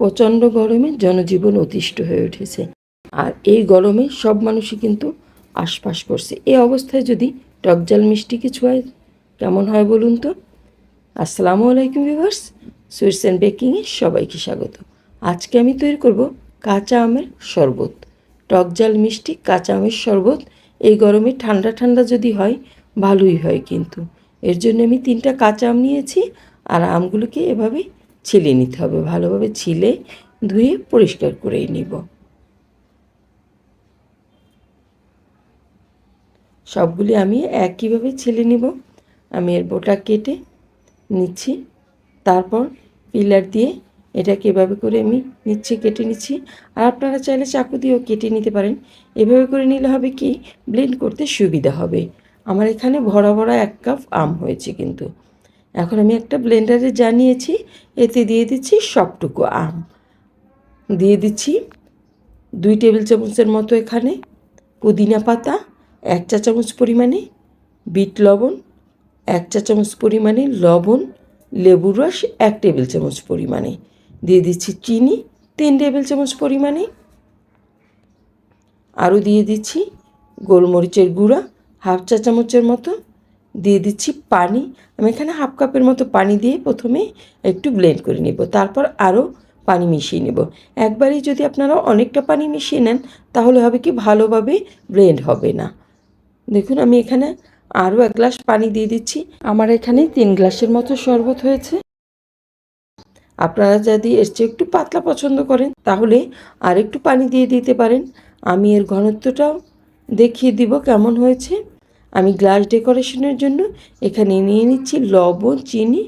প্রচণ্ড গরমে জনজীবন অতিষ্ঠ হয়ে উঠেছে। আর এই গরমে সব মানুষই কিন্তু আশপাশ করছে এই অবস্থায় যদি টকজাল মিষ্টি কিছু হয়, কেমন হয় বলুন তো? আসসালামু আলাইকুম ভিভার্স সুইটস অ্যান্ড বেকিংয়ে সবাইকে স্বাগত। আজকে আমি তৈরি করব কাঁচা আমের শরবত। টকজাল মিষ্টি কাঁচা আমের শরবত, এই গরমে ঠান্ডা ঠান্ডা যদি হয়, ভালোই হয় কিন্তু। এর জন্য আমি তিনটা কাঁচা আম নিয়েছি, আর আমগুলোকে এভাবে ছিলে নিতে হবে, ভালোভাবে ছিলে ধুয়ে পরিষ্কার করেই নিব। সবগুলি আমি একইভাবে ছিলে নিব। আমি এর বোটা কেটে নিচ্ছি। তারপর পিলার দিয়ে এটাকে এভাবে করে আমি নিচ্ছে, কেটে নিচ্ছি। আর আপনারা চাইলে চাকু দিয়েও কেটে নিতে পারেন। এভাবে করে নিলে হবে কি ব্লেন্ড করতে সুবিধা হবে। আমার এখানে ভরা ভরা এক কাপ আম হয়েছে কিন্তু। এখন আমি একটা ব্লেন্ডারে জানিয়েছি, এতে দিয়ে দিচ্ছি সবটুকু আম। দিয়ে দিচ্ছি দুই টেবিল চামচের মতো এখানে পুদিনা পাতা, এক চা চামচ পরিমাণে বিট লবণ, এক চা চামচ পরিমাণে লবণ, লেবুর রস, এক টেবিল চামচ পরিমাণে। দিয়ে দিচ্ছি চিনি, তিন টেবিল চামচ পরিমাণে। আরও দিয়ে দিচ্ছি গোলমরিচের গুঁড়া, হাফ চা চামচের মতো দিয়ে দিচ্ছি পানি। আমি এখানে হাফ কাপের মতো পানি দিয়ে প্রথমে একটু ব্লেন্ড করে নেব। তারপর আরও পানি মিশিয়ে নেব। একবারেই যদি আপনারা অনেকটা পানি মিশিয়ে নেন, তাহলে হবে কি ভালোভাবে ব্লেন্ড হবে না। দেখুন, আমি এখানে আরও এক গ্লাস পানি দিয়ে দিচ্ছি। আমার এখানে তিন গ্লাসের মতো শরবত হয়েছে। আপনারা যদি এর চেয়ে একটু পাতলা পছন্দ করেন, তাহলে আর একটু পানি দিয়ে দিতে পারেন। আমি এর ঘনত্বটাও দেখিয়ে দিব কেমন হয়েছে। আমি গ্লাস ডেকোরেশনের জন্য এখানে নিয়ে নিচ্ছি লবণ, চিনি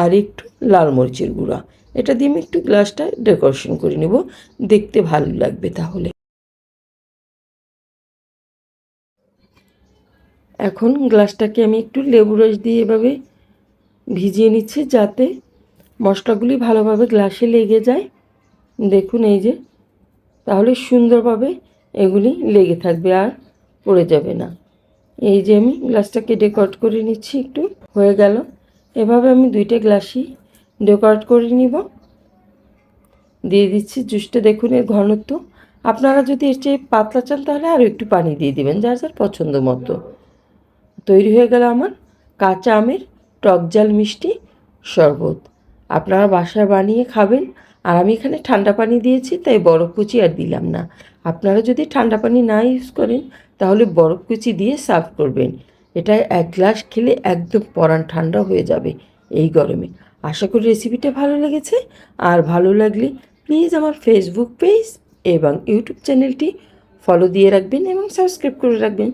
আর একটু লাল মরিচের গুঁড়া। এটা দিয়ে আমি একটু গ্লাসটা ডেকোরেশন করে নেব। দেখতে ভালো লাগবে তাহলে। এখন গ্লাসটাকে আমি একটু লেবু রস দিয়ে এভাবে ভিজিয়ে নিচ্ছি যাতে মশলাগুলি ভালোভাবে গ্লাসে লেগে যায়। দেখুন এই যে, তাহলে সুন্দরভাবে এগুলি লেগে থাকবে আর পড়ে যাবে না। এই যে আমি গ্লাসটাকে ডেকোরেট করে নিচ্ছি একটু, হয়ে গেল। এভাবে আমি দুইটা গ্লাসই ডেকোরেট করে নিব। দিয়ে দিচ্ছি জুসটা, দেখুন এর ঘনত্ব। আপনারা যদি এর চেয়ে পাতলা চান তাহলে আরও একটু পানি দিয়ে দিবেন, যার যার পছন্দ মতো। তৈরি হয়ে গেল আমার কাঁচা আমের টকজাল মিষ্টি শরবত। আপনারা বাসায় বানিয়ে খাবেন। আর আমি এখানে ঠান্ডা পানি দিয়েছি, তাই বরফ কুচি আর দিলাম না। আপনারা যদি ঠান্ডা পানি না ইউজ করেন তাহলে বরফ কুচি দিয়ে সার্ভ করবেন। এটা এক গ্লাস খেলে একদম পরান ঠান্ডা হয়ে যাবে এই গরমে। আশা করি রেসিপিটা ভালো লেগেছে। আর ভালো লাগলে প্লিজ আমার ফেসবুক পেজ এবং ইউটিউব চ্যানেলটি ফলো দিয়ে রাখবেন এবং সাবস্ক্রাইব করে রাখবেন।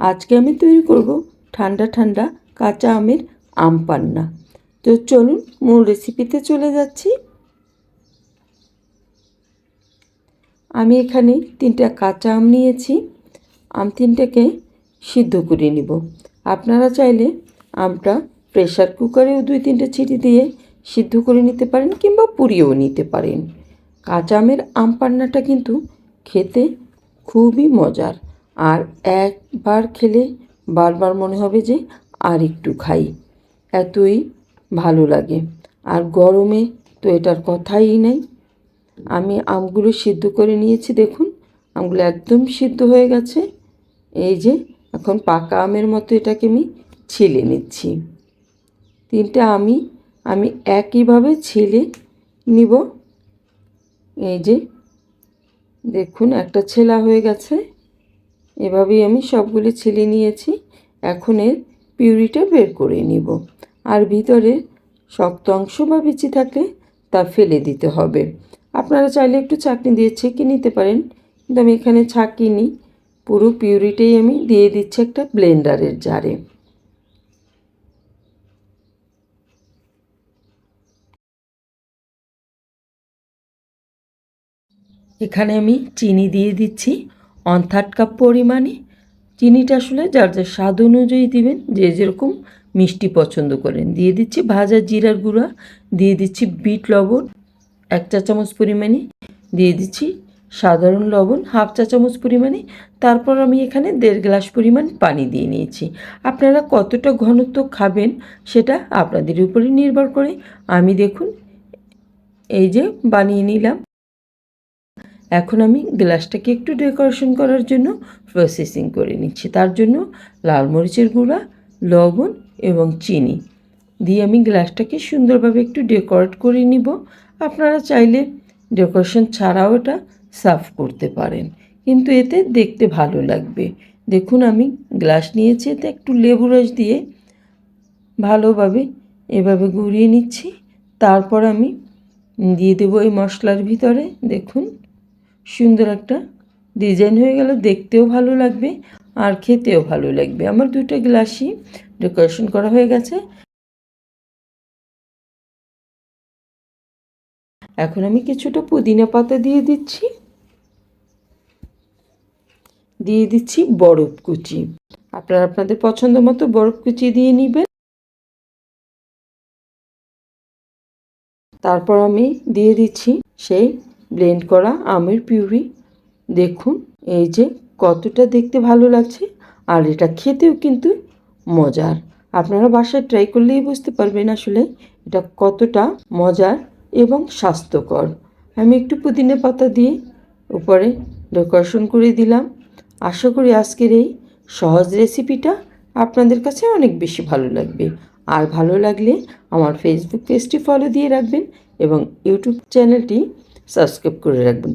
আজকে আমি তৈরি করব ঠান্ডা ঠান্ডা কাঁচা আমের আম পান্না। তো চলুন মূল রেসিপিতে চলে যাচ্ছি। আমি এখানে তিনটা কাঁচা আম নিয়েছি। আম তিনটাকে সিদ্ধ করে নিব। আপনারা চাইলে আমটা প্রেশার কুকারেও দুই তিনটে ছিটি দিয়ে সিদ্ধ করে নিতে পারেন কিংবা পুড়িয়েও নিতে পারেন। কাঁচা আমের আম পান্নাটা কিন্তু খেতে খুবই মজার। আর একবার খেলে বারবার মনে হবে যে আর একটু খাই। এতই ভালো লাগে। আর গরমে তো এটার কথাই নেই। আমি আমগুলো সিদ্ধ করে নিয়েছি, দেখুন। আমগুলো একদম সিদ্ধ হয়ে গেছে। এই যে, এখন পাকা আমের মতো এটাকে আমি ছিলে নিচ্ছি। তিনটা আমি আমি একইভাবে ছিলে নিব। এই যে, দেখুন, একটা ছেলা হয়ে গেছে। এভাবেই আমি সবগুলি ছিলে নিয়েছি। এখন এর পিউরিটা বের করে নিব। আর ভিতরে শক্ত অংশ বা বিচি থাকলে তা ফেলে দিতে হবে। আপনারা চাইলে একটু চাটনি দিয়ে ছেঁকে নিতে পারেন, কিন্তু আমি এখানে ছাঁকিনি। পুরো পিউরিটাই আমি দিয়ে দিচ্ছি একটা ব্লেন্ডারের জারে। এখানে আমি চিনি দিয়ে দিচ্ছি। ওয়ান থার্ড কাপ পরিমাণে চিনিটা আসলে যার যার স্বাদ অনুযায়ী দিবেন, যে যেরকম মিষ্টি পছন্দ করেন। দিয়ে দিচ্ছি ভাজা জিরার গুঁড়া, দিয়ে দিচ্ছি বিট লবণ, এক চা চামচ পরিমাণে। দিয়ে দিচ্ছি সাধারণ লবণ, হাফ চা চামচ পরিমাণে। তারপর আমি এখানে দেড় গ্লাস পরিমাণ পানি দিয়ে নিয়েছি। আপনারা কতটা ঘনত্ব খাবেন সেটা আপনাদের উপরে নির্ভর করে। আমি দেখুন, এই যে বানিয়ে নিলাম। এখন আমি গ্লাসটাকে একটু ডেকোরেশন করার জন্য প্রসেসিং করে নিচ্ছি। তার জন্য লাল মরিচের গুঁড়া, লবণ এবং চিনি দিয়ে আমি গ্লাসটাকে সুন্দরভাবে একটু ডেকোরেট করে নিব। আপনারা চাইলে ডেকোরেশন ছাড়াও এটা সার্ভ করতে পারেন। কিন্তু এতে দেখতে ভালো লাগবে। দেখুন আমি গ্লাস নিয়েছি, এতে একটু লেবু রস দিয়ে ভালোভাবে এভাবে গুঁড়িয়ে নিচ্ছি। তারপর আমি দিয়ে দেবো এই মশলার ভিতরে। দেখুন, সুন্দর একটা ডিজাইন হয়ে গেল দেখতেও ভালো লাগবে আর খেতেও ভালো লাগবে। আমার দুটো গ্লাসই ডেকোরেশন করা হয়ে গেছে। এখন আমি কিছুটা পুদিনা পাতা দিয়ে দিচ্ছি। দিয়ে দিচ্ছি বরফ কুচি। আপনারা আপনাদের পছন্দ মতো বরফ কুচি দিয়ে নেবেন। তারপর আমি দিয়ে দিচ্ছি সেই ব্লেন্ড করা আমের পিউরি। দেখুন, এই যে কতটা দেখতে ভালো লাগছে আর এটা খেতেও কিন্তু মজার। আপনারা বাসায় ট্রাই করলেই বুঝতে পারবেন আসলে এটা কতটা মজার এবং স্বাস্থ্যকর। আমি একটু পুদিনা পাতা দিয়ে উপরে ডেকোরেশন করে দিলাম। আশা করি আজকের এই সহজ রেসিপিটা আপনাদের কাছে অনেক বেশি ভালো লাগবে। আর ভালো লাগলে আমার ফেসবুক পেজটি ফলো দিয়ে রাখবেন এবং ইউটিউব চ্যানেলটি সাবস্ক্রাইব করে রাখবেন।